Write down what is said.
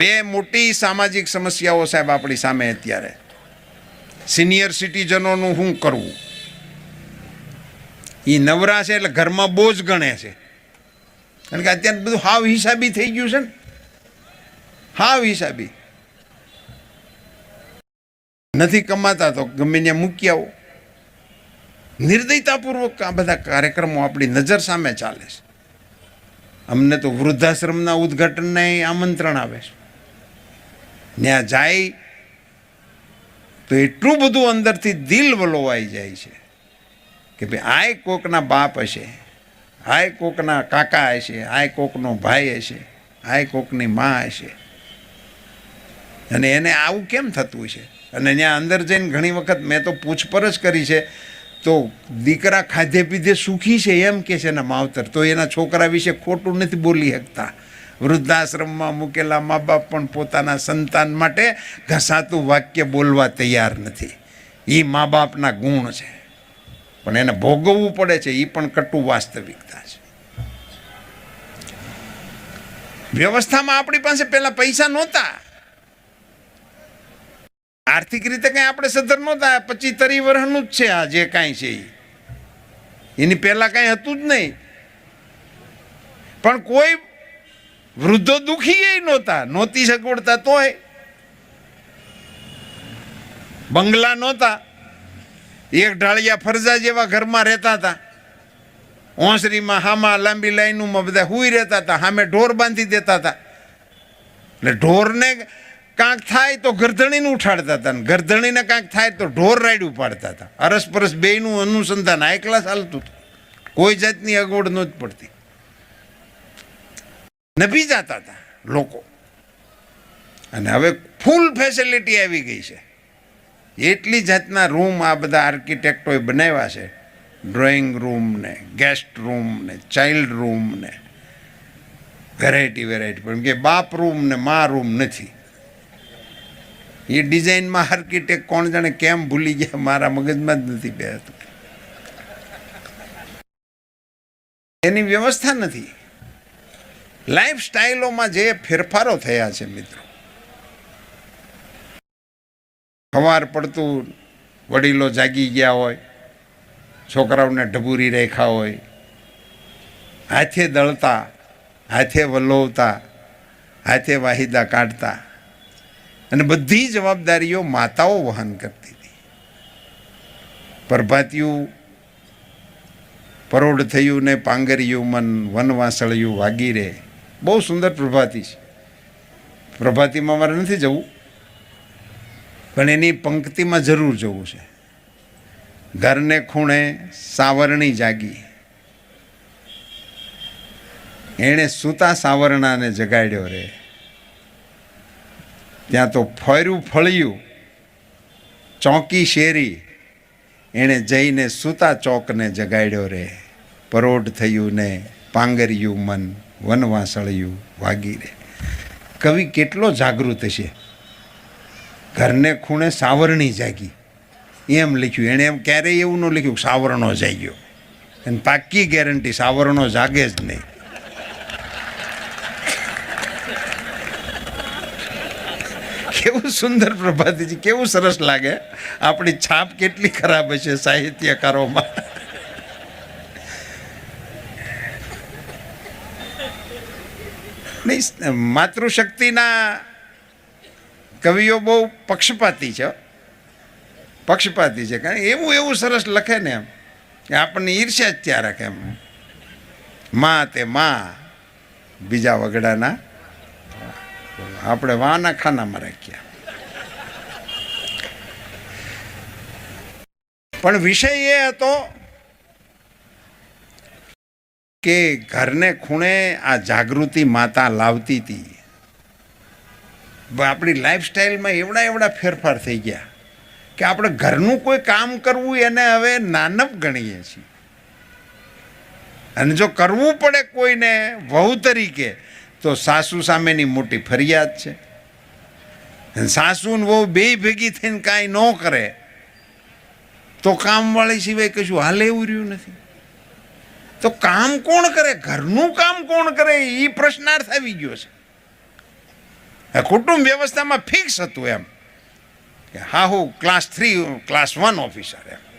બે મોટી સામાજિક સમસ્યાઓ સાહેબ આપણી સામે અત્યારે. સિનિયર સિટીઝનોનું શું કરવું? એ નવરા છે એટલે ઘરમાં બોજ ગણે છે. કારણ કે અત્યારે બધું હાવ હિસાબી થઈ ગયું છે ને. હાવ હિસાબી. નથી કમાતા તો ગમે ત્યાં મૂકી આવો. નિર્દયતાપૂર્વક આ બધા કાર્યક્રમો આપણી નજર સામે ચાલે છે. અમને તો વૃદ્ધાશ્રમના ઉદઘાટનને આમંત્રણ આવે છે. ત્યાં જાય તો એટલું બધું અંદરથી દિલ વલોવાઈ જાય છે કે ભાઈ, આય કોકના બાપ હશે, આય કોકના કાકા હશે, આય કોકનો ભાઈ હશે, આય કોકની મા હશે. અને એને આવું કેમ થતું છે અને ત્યાં અંદર જઈને ઘણી વખત મેં તો પૂછપરછ કરી છે, તો દીકરા ખાધે પીધે સુખી છે? એમ કે છે એના માવતર. તો એના છોકરા વિશે ખોટું નથી બોલી શકતા. વૃદ્ધાશ્રમમાં મૂકેલા મા બાપ પણ પોતાના સંતાન માટે ઘસાતું વાક્ય બોલવા તૈયાર નથી. એ મા બાપના ગુણ છે. પણ એને ભોગવવું પડે છે એ પણ કટુ વાસ્તવિકતા છે. વ્યવસ્થામાં આપણી પાસે પહેલા પૈસા નહોતા. આર્થિક રીતે કંઈ આપણે સદ્ધર નહોતા પચીસ તરી વર્ષનું જ છે આ જે કાંઈ છે. એની પહેલાં કાંઈ હતું જ નહીં. પણ કોઈ વૃદ્ધો દુખી નહોતા. નહોતી સગવડતા તોય. બંગલા નહોતા. એક ઢાળિયા ફરજા જેવા ઘરમાં રહેતા હતા. ઓસરીમાં હામાં લાંબી લાઈનોમાં બધા હુઈ રહેતા હતા. સામે ઢોર બાંધી દેતા હતા. એટલે ઢોરને કાંક થાય તો ગરધણીને ઉઠાડતા હતા ને ગરધણીને કાંક થાય તો ઢોર રાઈડ ઉપાડતા હતા. અરસપરસ બેયનું અનુસંધાન આ એકલા ચાલતું હતું. કોઈ જાતની અગવડ નહોતી પડતી. નભી જતા હતા લોકો. અને હવે ફૂલ ફેસિલિટી આવી ગઈ છે. એટલી જાતના રૂમ આ બધા આર્કિટેક્ટોએ બનાવ્યા છે. ડ્રોઈંગ રૂમ ને ગેસ્ટ રૂમ ને ચાઇલ્ડ રૂમ ને. વેરાયટી વેરાયટી પણ કે બાપ રૂમ ને મા રૂમ નથી. એ ડિઝાઇનમાં આર્કિટેક્ટ કોણ જાણે કેમ ભૂલી ગયા, મારા મગજમાં જ નથી બેહતું એની વ્યવસ્થા નથી. લાઈફ સ્ટાઇલોમાં જે ફેરફારો થયા છે મિત્રો. સવાર પડતું વડીલો જાગી ગયા હોય, છોકરાઓને ઢબૂરી રેખા હોય, હાથે દળતા, હાથે વલોવતા હાથે વાહિદા કાઢતા, અને બધી જવાબદારીઓ માતાઓ વહન કરતી હતી. પ્રભાતિયું, પરોઢ થયું ને પાંગરિયું મન વનવાસળિયું વાગી રે. બહુ સુંદર પ્રભાતી છે. પ્રભાતીમાં મારે નથી જવું, પણ એની પંક્તિમાં જરૂર જવું છે. ઘરને ખૂણે સાવરણી જાગી. એણે સૂતા સાવરણાને જગાડ્યો રે. ત્યાં તો ફર્યું ફળ્યું, ચોકી શેરી. એણે જઈને સૂતા ચોકને જગાડ્યો રે. પરોઢ થયું ને પાંગરિયું મન. વનવાસળિયું વાગી રે કવિ કેટલો જાગૃત છે ઘરને ખૂણે સાવરણી જાગી. એમ લખ્યું. એણે એમ ક્યારેય એવું ન લખ્યું સાવરણો જાગ્યો. અને પાકી ગેરંટી, સાવરણો જાગે જ નહીં. કેવું સુંદર પ્રભાતીજી, કેવું સરસ લાગે. આપણી છાપ કેટલી ખરાબ હશે સાહિત્યકારોમાં. નહીં માતૃશક્તિના કવિઓ બહુ પક્ષપાતી છે. પક્ષપાતી છે. કારણ એવું એવું સરસ લખે ને એમ, કે આપણને ઈર્ષ્યા જ ત્યાં રાખે એમ. માં તે માં, બીજા વગડાના. આપણે વાના ખાનામાં રાખ્યા. પણ વિષય એ હતો કે ઘરને ખૂણે આ જાગૃતિ માતા લાવતી હતી. આપણી લાઈફસ્ટાઈલમાં એવડા એવડા ફેરફાર થઈ ગયા કે આપણે ઘરનું કોઈ કામ કરવું એને હવે નાનપ ગણીએ છીએ. અને જો કરવું પડે કોઈને વહુ તરીકે, તો સાસુ સામેની મોટી ફરિયાદ છે. સાસુ ને વહુ બે ભેગી થઈને કાંઈ ન કરે, તો કામવાળી સિવાય કશું હાલે એવું રહ્યું નથી. તો કામ કોણ કરે? ઘરનું કામ કોણ કરે? એ પ્રશ્નાર્થ આવી ગયો છે. કુટુંબ વ્યવસ્થામાં ફિક્સ હતું એમ. કે હા, હું class three class one officer એમ.